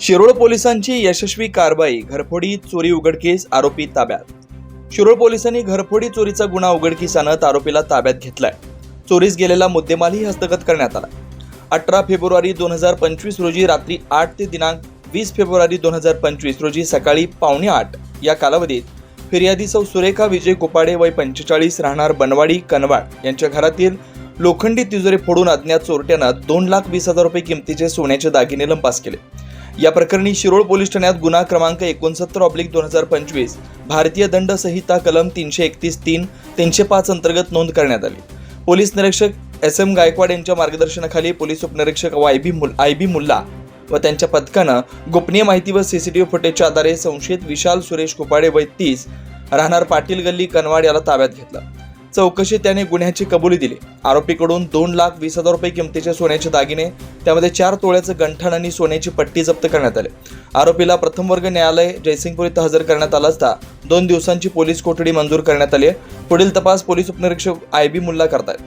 शिरोळ पोलिसांची यशस्वी कारवाई घरफोडी चोरी उघडकीस आरोपी ताब्यात. शिरोळ पोलिसांनी घरफोडी चोरीचा गुन्हा उघडकीस आणत आरोपीला ताब्यात घेतलाय. चोरीस गेलेला मुद्देमालही हस्तगत करण्यात आला अठरा फेब्रुवारी दोन हजार पंचवीस रोजी रात्री आठ ते दिनांक वीस फेब्रुवारी दोन हजार पंचवीस रोजी सकाळी पावणे आठ या कालावधीत फिर्यादी सौ सुरेखा विजय कोपाडे वय पंचेचाळीस राहणार बनवाडी कनवाड यांच्या घरातील लोखंडी तिजोरी फोडून अज्ञात चोरट्यानं दोन लाख वीस हजार रुपये किमतीचे सोन्याचे दागिने लंपास केले. या प्रकरणी शिरोळ पोलीस ठाण्यात गुन्हा क्रमांक एकोणसत्तर ऑब्लिक दोन हजार पंचवीस भारतीय दंड संहिता कलम तीनशे एकतीस तीन तीनशे पाच अंतर्गत नोंद करण्यात आली. पोलीस निरीक्षक एस एम गायकवाड यांच्या मार्गदर्शनाखाली पोलीस उपनिरीक्षक वाय बी मुल आय बी मुल्ला व त्यांच्या पथकानं गोपनीय माहिती व सीसीटीव्ही फुटेजच्या आधारे संशयित विशाल सुरेश कुपाडे वय तीस राहणार पाटील गल्ली कनवाड याला ताब्यात घेतलं. चौकशीत त्याने गुन्ह्याची कबुली दिली. आरोपीकडून दोन लाख वीस हजार रुपये किमतीचे सोन्याचे दागिने त्यामध्ये चार तोळ्याचं गंठण आणि सोन्याची पट्टी जप्त करण्यात आले. आरोपीला प्रथम वर्ग न्यायालय जयसिंगपूर इथं हजर करण्यात आला असता दोन दिवसांची पोलीस कोठडी मंजूर करण्यात आली आहे. पुढील तपास पोलीस उपनिरीक्षक आय बी मुल्ला करतायत.